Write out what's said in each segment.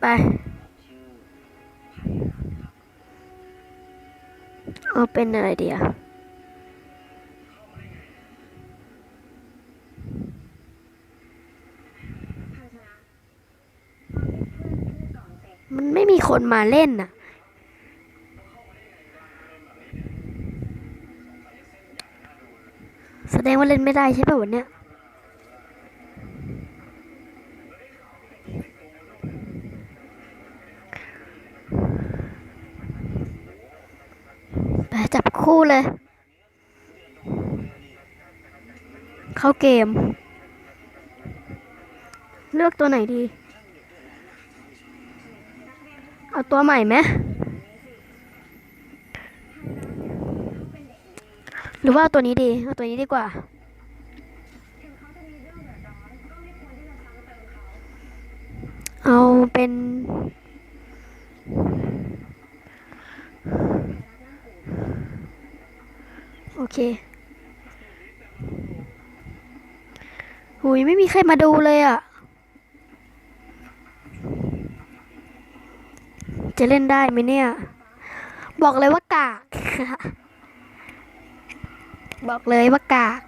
ไป เอาเป็นอะไรดีอะมันไม่มีคนมาเล่นน่ะ แสดงว่าเล่นไม่ได้ใช่ป่ะวันเนี้ย จับคู่เลย เข้าเกม เลือกตัวไหนดี เอาตัวใหม่ไหมหรือว่าเอาตัวนี้ดี เอาตัวนี้ดีกว่า เอาเป็น โอเคหุยไม่มีใครมาดูเลยอะ จะเล่นได้ไหมเนี่ย บอกเลยว่ากาก บอกเลยว่ากาก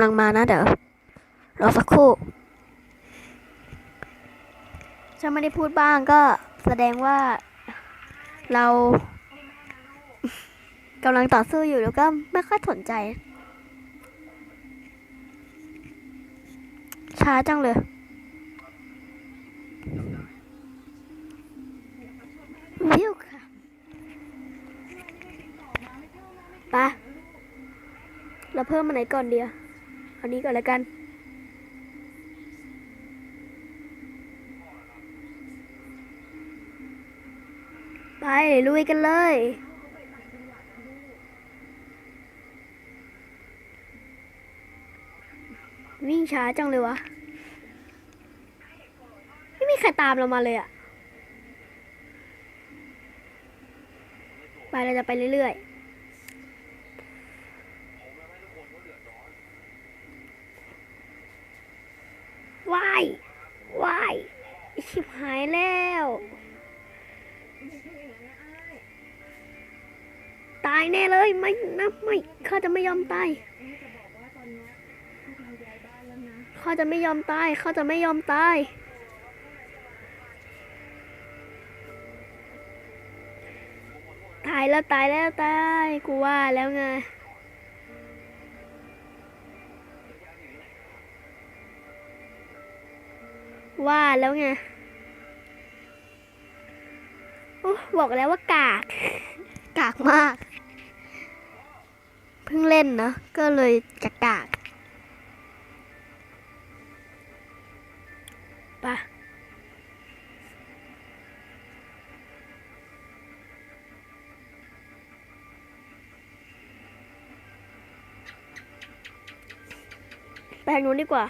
ำลังมานะเดี๋ยวรอสักครู่ถ้าไม่ได้พูดบ้างก็แสดงว่าเรากำลังต่อสู้อยู่แล้วก็ไม่ค่อยสนใจ ช้าจังเลย วิวค่ะปะเราเพิ่มมาไหนก่อนเดียว อานี้ก่อนแล้วกัน ไปลุยกันเลย วิ่งช้าจังเลยวะ ไม่มีใครตามเรามาเลยอะไปเราจะไปเรื่อยๆ ว้ายว้ายชิบหายแล้ว ตายแน่เลยไม่นะไม่ข้าจะไม่ยอมตายข้าจะไม่ยอมตายข้าจะไม่ยอมตายตายแล้วตายแล้วตายกูว่าแล้วไง ว่าแล้วไงโอ้บอกแล้วว่ากาก กากมาก เพิ่งเล่นนะก็เลยจะกากไปะไปทางนู้นดีกว่า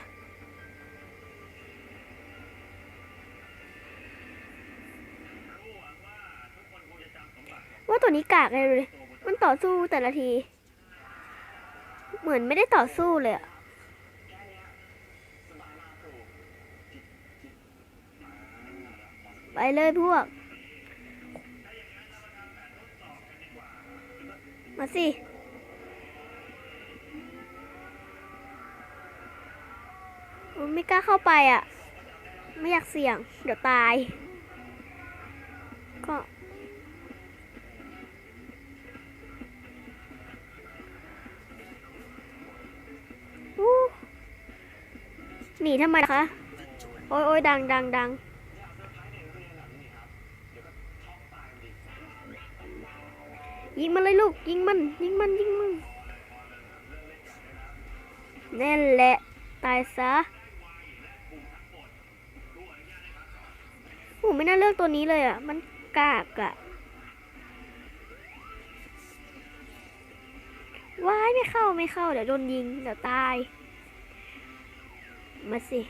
ตัวนี้กากเลยมันต่อสู้แต่ละที เหมือนไม่ได้ต่อสู้เลยอะไปเลยพวก มาสิไม่กล้าเข้าไปอะ ไม่อยากเสี่ยง เดี๋ยวตาย หนีทำไมคะ โอ้ยโอ้ยดังดังดังยิงมันเลยลูก ยิงมัน ยิงมัน ยิงมันนั่นแหละ ตายซะโอ้ไม่น่าเลือกตัวนี้เลยอะ มันกากอะว้ายไม่เข้าไม่เข้า เดี๋ยวโดนยิง เดี๋ยวตาย มาสิ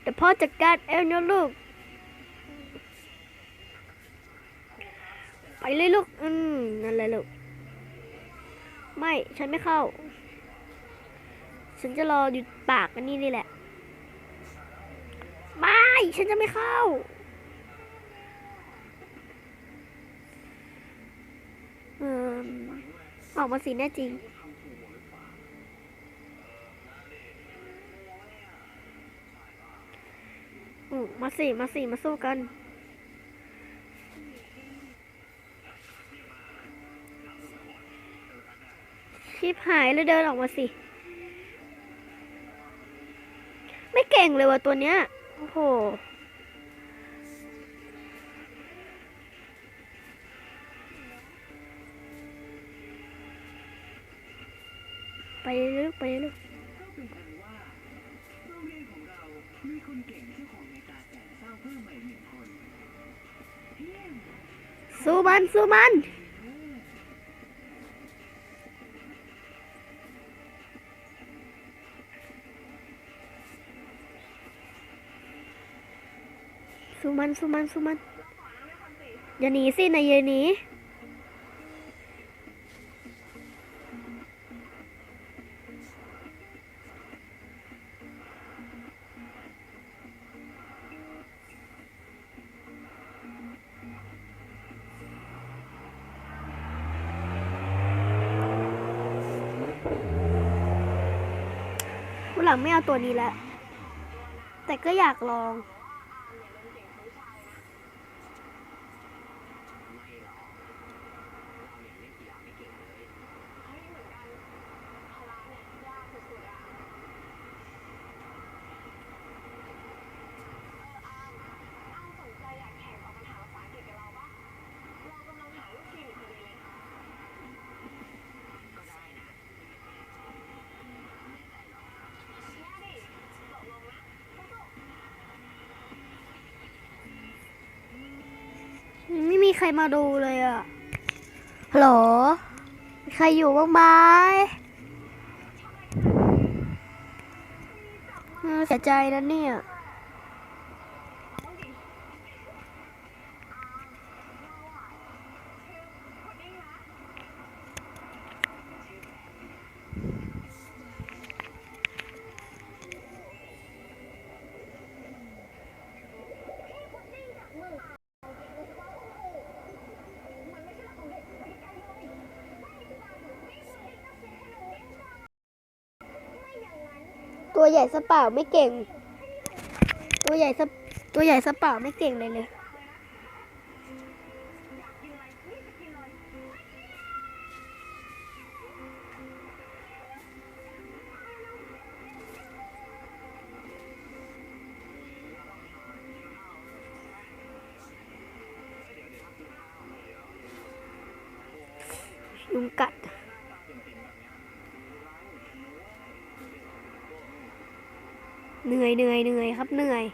เดี๋ยวพ่อจัดการเองนะลูก ไปเลยลูก อืม นั่นแหละลูก ไม่ ฉันไม่เข้า ฉันจะรออยู่ปากอันนี้นี่แหละ ไม่ ฉันจะไม่เข้าเออออกมาสิแน่จริง มาสิมาสิมาสู้กันชิบหายแล้วเดินออกมาสิ ไม่เก่งเลยว่ะตัวเนี้ย โอ้โหไปเรื่อยไปเรื่ สู้มันสู้มันสู้มันสู้มันสู้มันอย่าหนีสินะอย่าหนี หลังไม่เอาตัวนี้แล้ว แต่ก็อยากลอง ใครมาดูเลยอะฮัลโหลใครอยู่บ้างไหมเสียใจนะเนี่ย ตัวใหญ่สเปล่าไม่เก่ง ตัวใหญ่สตัวใหญ่สเปล่าไม่เก่งเลยเลยยุงกัด เหนื่อยเหนื่อยเหนื่อยครับเหนื่อย